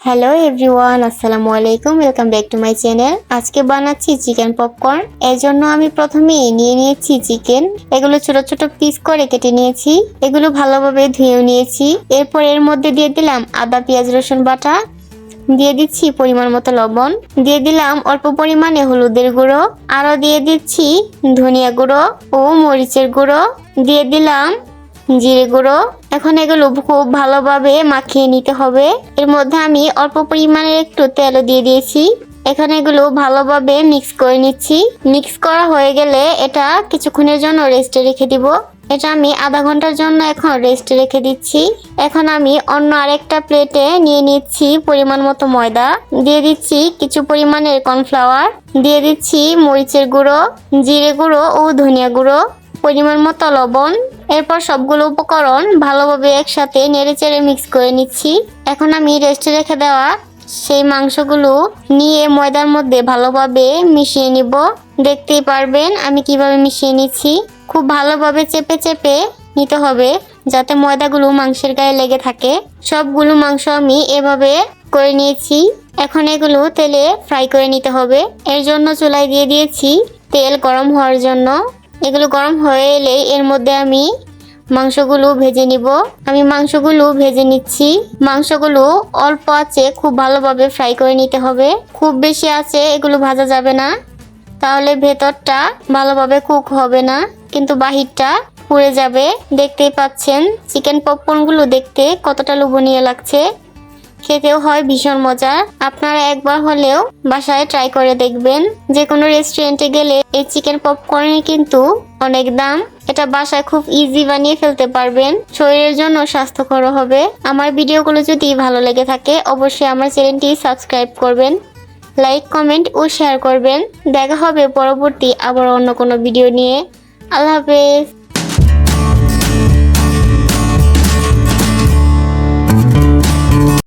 Hello everyone আসসালামু আলাইকুম welcome back to my channel আজকে বানাচ্ছি চিকেন পপকর্ন এর জন্য আমি প্রথমে নিয়ে নিয়েছি চিকেন এগুলো ছোট ছোট পিস করে কেটে নিয়েছি। এগুলো ভালোভাবে ধুয়েও নিয়েছি। এরপর এর মধ্যে দিয়ে দিলাম আদা, পেঁয়াজ, রসুন বাটা। দিয়ে দিচ্ছি পরিমাণ মতো লবণ। দিয়ে দিলাম অল্প পরিমাণে হলুদের গুঁড়ো। আরও দিয়ে দিচ্ছি ধনিয়া গুঁড়ো ও মরিচের গুঁড়ো। দিয়ে দিলাম জিরে গুঁড়ো। এখন এগুলো খুব ভালোভাবে মাখিয়ে নিতে হবে। এর মধ্যে আমি অল্প পরিমাণে একটু তেলও দিয়ে দিয়েছি। এখানে এগুলো ভালোভাবে মিক্স করে নিচ্ছি। মিক্স করা হয়ে গেলে এটা কিছুক্ষণের জন্য রেস্টে রেখে দিব। এটা আমি আধা ঘণ্টার জন্য এখন রেস্টে রেখে দিচ্ছি। এখন আমি অন্য আরেকটা প্লেটে নিয়ে নিচ্ছি পরিমাণ মতো ময়দা। দিয়ে দিচ্ছি কিছু পরিমাণের কর্নফ্লাওয়ার দিয়ে দিচ্ছি মরিচের গুঁড়ো, জিরে গুঁড়ো ও ধনিয়া গুঁড়ো। পরিমাণ মতো লবণ, এরপর সবগুলো উপকরণ ভালোভাবে একসাথে নেড়েচেড়ে মিক্স করে নিচ্ছি। এখন আমি রেস্টে রেখে দেওয়া সেই মাংসগুলো নিয়ে ময়দার মধ্যে ভালোভাবে মিশিয়ে নিব। দেখতেই পারবেন আমি কীভাবে মিশিয়ে নিচ্ছি। খুব ভালোভাবে চেপে চেপে নিতে হবে যাতে ময়দাগুলো মাংসের গায়ে লেগে থাকে। সবগুলো মাংস আমি এভাবে করে নিয়েছি। এখন এগুলো তেলে ফ্রাই করে নিতে হবে। এর জন্য চুলায় দিয়ে দিয়েছি তেল গরম হওয়ার জন্য। এগুলো গরম হয়ে এলে এর মধ্যে আমি মাংসগুলো ভেজে নিব। আমি মাংসগুলো ভেজে নিচ্ছি। মাংসগুলো অল্প আছে, খুব ভালোভাবে ফ্রাই করে নিতে হবে। খুব বেশি আছে, এগুলো ভাজা যাবে না। তাহলে ভেতরটা ভালোভাবে কুক হবে না, কিন্তু বাহিরটা পুড়ে যাবে। দেখতেই পাচ্ছেন চিকেন পপকর্নগুলো দেখতে কতটা লোভনীয় লাগছে। খেতেও হয় ভীষণ মজা। আপনারা একবার হলেও বাসায় ট্রাই করে দেখবেন। যে কোনো রেস্টুরেন্টে গেলে এই চিকেন পপকর্নের কিন্তু অনেক দাম। এটা বাসায় খুব ইজি বানিয়ে ফেলতে পারবেন। শরীরের জন্য স্বাস্থ্যকর হবে। আমার ভিডিওগুলো যদি ভালো লেগে থাকে, অবশ্যই আমার চ্যানেলটি সাবস্ক্রাইব করবেন লাইক কমেন্ট ও শেয়ার করবেন। দেখা হবে পরবর্তী আবার অন্য কোনো ভিডিও নিয়ে। আল্লাহ হাফেজ।